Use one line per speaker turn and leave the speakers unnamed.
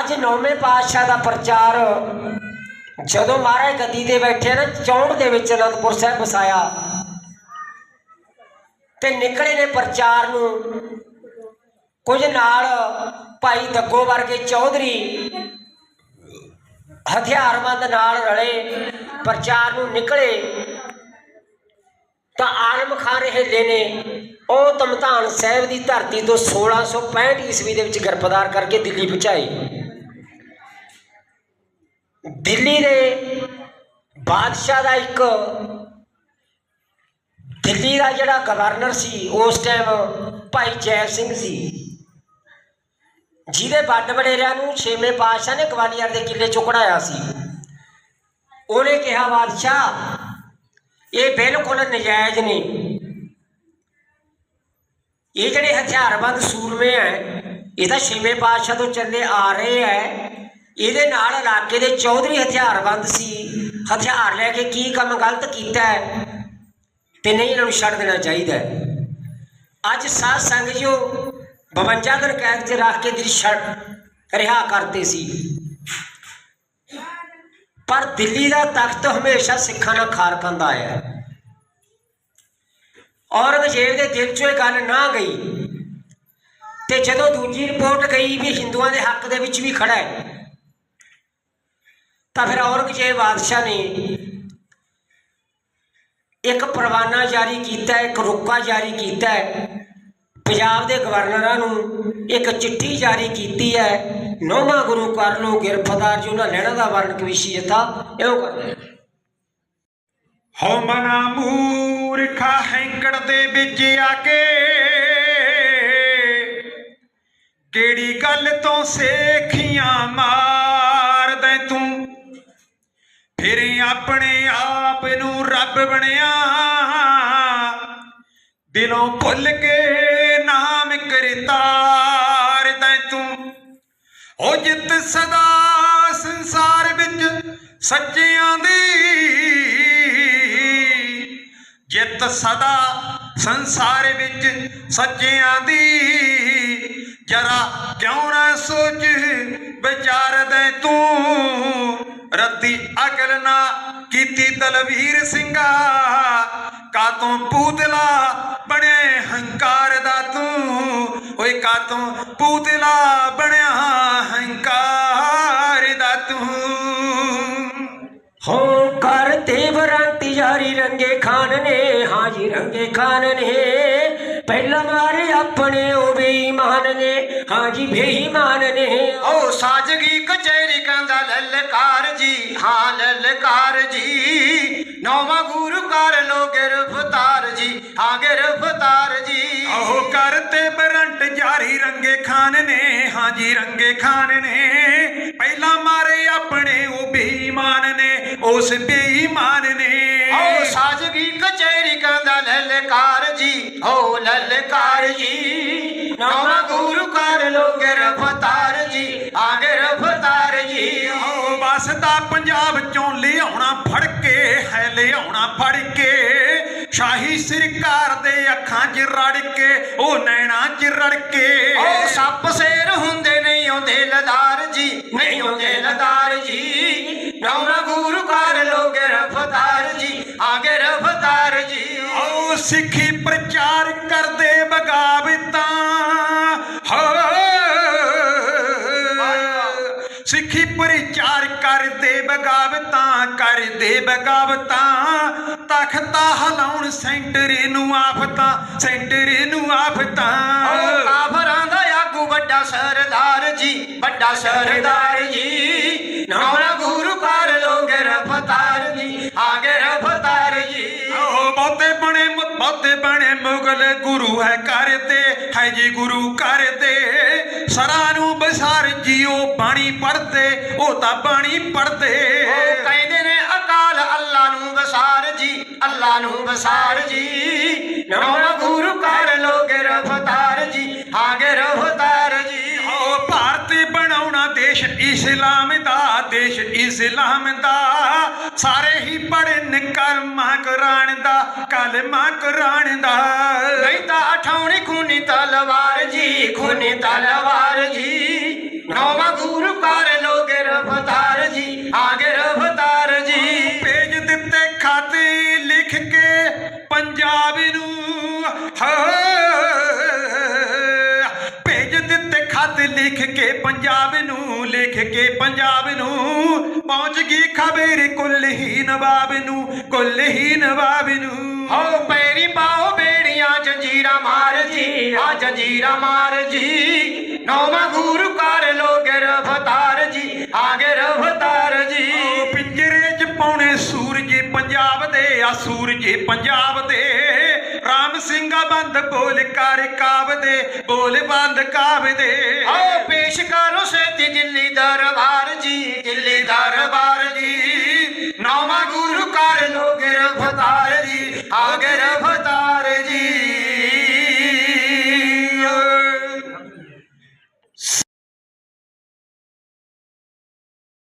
ਅੱਜ ਨੌਵੇਂ ਪਾਤਸ਼ਾਹ ਦਾ ਪ੍ਰਚਾਰ, ਜਦੋਂ ਮਹਾਰਾਜ ਗੱਦੀ ਤੇ ਬੈਠੇ ਨਾ ਚੌਂਡ ਦੇ ਵਿੱਚ ਅਨੰਦਪੁਰ ਸਾਹਿਬ ਵਸਾਇਆ। ਤੇ ਨਿਕਲੇ ਨੇ ਪ੍ਰਚਾਰ ਨੂੰ। ਕੁਝ ਨਾਲ ਭਾਈ ਦੱਗੋ ਵਰਗੇ ਚੌਧਰੀ ਹਥਿਆਰਬੰਦ ਨਾਲ ਰਲੇ, ਪ੍ਰਚਾਰ ਨੂੰ ਨਿਕਲੇ। ਤਾਂ ਆਲਮ ਖਾਨ ਹਿੱਲੇ ਨੇ ਉਹ ਤਮਤਾਨ ਸਾਹਿਬ ਦੀ ਧਰਤੀ ਤੋਂ 1665 ਈਸਵੀ ਦੇ ਵਿੱਚ ਗ੍ਰਿਫਤਾਰ ਕਰਕੇ ਦਿੱਲੀ ਪਹੁੰਚਾਏ। ਦਿੱਲੀ ਦੇ ਬਾਦਸ਼ਾਹ ਦਾ ਇੱਕ, ਦਿੱਲੀ ਦਾ ਜਿਹੜਾ ਗਵਰਨਰ ਸੀ, ਉਸ ਟਾਈਮ ਭਾਈ ਜੈ ਸਿੰਘ ਸੀ। ਜਿਹਦੇ ਵੱਡ ਵਡੇਰਿਆਂ ਨੂੰ ਛੇਵੇਂ ਪਾਤਸ਼ਾਹ ਨੇ ਗਵਾਲੀਅਰ ਦੇ ਕਿਲੇ ਚੋਂ ਕਢਾਇਆ ਸੀ। ਉਹਨੇ ਕਿਹਾ, ਬਾਦਸ਼ਾਹ, ਇਹ ਬਿਲਕੁਲ ਨਜਾਇਜ਼ ਨੇ। ਇਹ ਜਿਹੜੇ ਹਥਿਆਰਬੰਦ ਸੂਰਮੇ ਐ ਇਹ ਤਾਂ ਛੇਵੇਂ ਪਾਤਸ਼ਾਹ ਤੋਂ ਚੱਲੇ ਆ ਰਹੇ ਐ ਇਹਦੇ ਨਾਲ ਇਲਾਕੇ ਦੇ ਚੌਧਰੀ ਹਥਿਆਰਬੰਦ ਸੀ। ਹਥਿਆਰ ਲੈ ਕੇ ਕੀ ਕੰਮ ਗਲਤ ਕੀਤਾ ਤੇ ਨਹੀਂ ਇਹਨਾਂ ਨੂੰ ਛੱਡ ਦੇਣਾ ਚਾਹੀਦਾ ਅੱਜ ਸਾਧ ਸੰਗ ਜੋ 52 ਦਿਨ ਕੈਦ 'ਚ ਰੱਖ ਕੇ ਦਿਲ ਛੱਡ ਰਿਹਾ ਕਰਦੇ ਸੀ। ਪਰ ਦਿੱਲੀ ਦਾ ਤਖਤ ਹਮੇਸ਼ਾ ਸਿੱਖਾਂ ਨਾਲ ਖਾਰ ਖਾਂਦਾ ਆਇਆ ਹੈ। ਔਰੰਗਜ਼ੇਬ ਦੇ ਦਿਲ 'ਚੋਂ ਇਹ ਗੱਲ ਨਾ ਗਈ। ਤੇ ਜਦੋਂ ਦੂਜੀ ਰਿਪੋਰਟ ਗਈ ਵੀ ਹਿੰਦੂਆਂ ਦੇ ਹੱਕ ਦੇ ਵਿੱਚ ਵੀ ਖੜਾ ਹੈ ਤਾਂ ਫਿਰ ਔਰੰਗਜ਼ੇਬ ਬਾਦਸ਼ਾਹ ਨੇ ਇੱਕ ਪਰਵਾਨਾ ਜਾਰੀ ਕੀਤਾ, ਇੱਕ ਰੁਕਾ ਜਾਰੀ ਕੀਤਾ ਪੰਜਾਬ ਦੇ ਗਵਰਨਰਾਂ ਨੂੰ ਇੱਕ ਚਿੱਠੀ ਜਾਰੀ ਕੀਤੀ ਹੈ, ਨੌਵਾਂ ਗੁਰੂ ਕਰ ਲੋ ਗ੍ਰਿਫਤਾਰ ਜੀ, ਉਹਨਾਂ ਲੈਣਾ ਦਾ ਵਰਣ ਕਵਿਸ਼ੀ ਜਥਾ ਇਉਂ ਕਰਦੇ
ਹਉ ਮਨਾ ਮੂਰਖਾ ਹੈਂਕੜ ਦੇ ਵਿੱਚ ਆ ਕੇ, ਕਿਹੜੀ ਗੱਲ ਤੋਂ ਸੇਖੀਆਂ ਮਾਰਦਾ ਫਿਰ ਆਪਣੇ ਆਪ ਨੂੰ ਰੱਬ ਬਣਿਆ। ਦਿਲੋਂ ਭੁੱਲ ਕੇ ਨਾਮ ਕਰਤਾਰਦਾ ਤੂੰ ਹੋ ਜਿੱਤ ਸਦਾ ਸੰਸਾਰ ਵਿੱਚ ਸੱਚਿਆਂ ਦੀ। ਜਿੱਤ ਸਦਾ ਸੰਸਾਰ ਵਿੱਚ ਸੱਚਿਆਂ ਦੀ। ਜਰਾ ਕਿਉਂ ਨਾ ਸੋਚ ਵਿਚਾਰਦੇ ਤੂੰ। ਰੱਤੀ ਅਕਲ ਨਾ ਕੀਤੀ ਤਲਵੀਰ ਸਿੰਘਾ। ਕਾਤੋਂ ਪੂਤਲਾ ਬਣਿਆ ਹੰਕਾਰ ਦਾ ਤੂੰ। ਓਏ ਕਾਤੋਂ ਪੂਤਲਾ ਬਣਿਆ ਹੰਕਾਰ ਦਾ ਤੂੰ।
ਹੋ ਕਰ ਤੇ ਬਰੰਤੀ ਜਾਰੀ ਰੰਗੇ ਖਾਨ ਨੇ ਹਾਜੀ ਰੰਗੇ ਖਾਨ ਨੇ। ਪਹਿਲਾਂ ਮਾਰੇ ਆਪਣੇ ਉਹ ਬੇਈਮਾਨ ਨੇ ਹਾਜੀ ਬੇਈਮਾਨ ਨੇ।
ਓ ਸਾਜਗੀ ਕਚਹਿਰੀ ਕਹਿੰਦਾ ਲਲਕਾਰ। ਜੀ ਹਾਂ ਲਲਕਾਰ ਜੀ। ਨੌਵਾਂ ਗੁਰੂ ਕਰ ਲੋ ਗ੍ਰਿਫਤਾਰ ਜੀ। ਹਾਂ ਗ੍ਰਿਫਤਾਰ ਜੀ।
ਆਹੋ ਕਰਤੇ ਬਰੰਟ ਜਾਰੀ ਰੰਗੇ ਖਾਨ ਨੇ। ਹਾਂਜੀ ਰੰਗੇ ਖਾਨ ਨੇ। ਪਹਿਲਾਂ ਮਾਰੇ ਆਪਣੇ ਉਹ ਬੇਈਮਾਨ ਨੇ ਉਸ ਬੇਈਮਾਨ ਨੇ।
ਓ ਸਾਜਗੀ ਕਚਹਿਰੀ ਕਹਿੰਦਾ ਲਲਕਾਰ ਜੀ। ਹੋ ਲਲਕਾਰ ਜੀ। ਨੌਵਾਂ
ਵਸਦਾ ਪੰਜਾਬ ਚੋਂ ਲਿਆਉਣਾ ਫੜ ਕੇ ਹੈ ਲਿਆਉਣਾ ਫੜ ਕੇ ਸ਼ਾਹੀ ਸਰਕਾਰ ਦੇ ਅੱਖਾਂ 'ਚ ਰੜ ਕੇ ਉਹ ਨੈਣਾ 'ਚ ਰੜ ਕੇ
ਓ ਸੱਪ ਸੇਰ ਹੁੰਦੇ ਨਹੀਂ ਆਉਂਦੇ ਲਦਾਰ ਜੀ। ਨਹੀਂ ਆਉਂਦੇ ਲਦਾਰ ਜੀ। ਨੌਵਾਂ ਗੁਰੂ ਕਰ ਲੋ ਗ੍ਰਿਫਤਾਰ ਜੀ ਆ ਗ੍ਰਿਫਤਾਰ ਜੀ।
ਆਓ ਸਿੱਖੀ ਪ੍ਰਚਾਰ ਕਰਦੇ ਬਗਾਵਤਾਂ ਹੋ ਸਿੱਖੀ ਪ੍ਰਚਾਰ ਕਰਦੇ ਬਗਾਵਤਾਂ ਕਰਦੇ ਬਗਾਵਤਾਂ। ਤਖਤਾ ਹਲਾਉਣ ਸੈਂਟਰ ਨੂੰ ਆਫਤਾਂ, ਸੈਂਟਰ ਨੂੰ ਆਫਤਾਂ।
ਕਾਫਰਾਂ ਦਾ ਆਗੂ ਵੱਡਾ ਸਰਦਾਰ ਜੀ, ਵੱਡਾ ਸਰਦਾਰ ਜੀ। ਨੌਵਾਂ ਗੁਰੂ ਕਰ ਲੋ ਗ੍ਰਿਫਤਾਰ ਜੀ।
ਬਹੁਤੇ ਬਣੇ ਮੁਗਲ ਗੁਰੂ ਹੈ ਕਰਤੇ ਹੈ ਜੀ ਗੁਰੂ ਕਰਤੇ ਸਰਾਂ ਨੂੰ ਬਸਾਰ ਜੀਓ ਬਾਣੀ ਪੜਦੇ ਉਹ ਤਾਂ ਬਾਣੀ ਪੜਦੇ
ਉਹ ਕਹਿੰਦੇ ਨੇ ਅਕਾਲ ਅੱਲਾ ਨੂੰ ਵਸਾਰ ਜੀ ਅੱਲਾ ਨੂੰ ਵਸਾਰ ਜੀ। ਨੌਵਾਂ ਗੁਰੂ ਕਰ ਲੋ ਗ੍ਰਿਫਤਾਰ ਜੀ ਹਾਂ ਗ੍ਰਿਫਤਾਰ ਜੀ।
ਓ ਭਾਰਤ ਬਣਾਉਣਾ ਦੇਸ਼ ਇਸਲਾਮ ਇਸਲਾਮ ਦਾ ਸਾਰੇ ਹੀ ਪੜਨ ਕਰਮਾ ਕੁਰਾਨ ਦਾ ਕਲਮਾ ਕੁਰਾਨ ਦਾ।
ਨਹੀਂ ਤਾਂ ਅਠਾਉਣੀ ਖੂਨੀ ਤਲਵਾਰ ਜੀ ਖੂਨੀ ਤਲਵਾਰ ਜੀ। ਨੌਵਾਂ ਦੂਰ ਕਰ ਲੋਗੇ ਰਫਤਾਰ ਜੀ ਆਗੇ ਰਫਤਾਰ ਜੀ।
ਭੇਜ ਦਿੱਤੇ ਖਤ ਲਿਖ ਕੇ ਪੰਜਾਬ ਨੂੰ। ਹਾਂ। ਭੇਜ ਦਿੱਤੇ ਖਤ ਲਿਖ ਕੇ ਪੰਜਾਬ ਨੂੰ ਪਹੁੰਚ ਗਈ ਖਬਰ ਕੁੱਲ ਹੀ ਨਵਾਬ ਨੂੰ ਕੁੱਲ ਹੀ ਨਵਾਬ ਨੂੰ।
ਹੋ ਪੈਰੀ ਪਾਓ ਬੇੜੀਆਂ ਜੰਜੀਰਾਂ ਮਾਰ ਜੀ ਆ ਜੰਜੀਰਾਂ ਮਾਰ ਜੀ। ਨੌਵਾਂ ਗੁਰੂ ਕਰ ਲੋ ਗ੍ਰਿਫਤਾਰ ਜੀ ਆ ਗ੍ਰਿਫਤਾਰ ਜੀ।
ਪਿੰਜਰੇ 'ਚ ਪਾਉਣੇ ਸੂਰਜ ਪੰਜਾਬ ਦੇ ਆ ਸੂਰਜ ਪੰਜਾਬ ਬੰਦ ਬੋਲ ਕਰ ਕਾਬ ਦੇ, ਬੋਲ ਬੰਦ ਕਾਬ ਦੇ।
ਆਓ ਪੇਸ਼ ਕਰੋ ਸੇਤੀ ਦਿੱਲੀ ਦਰਬਾਰ ਜੀ, ਦਿੱਲੀ ਦਰਬਾਰ ਜੀ। ਨੌਵਾਂ ਗੁਰੂ ਕਰ ਲੋਗੇ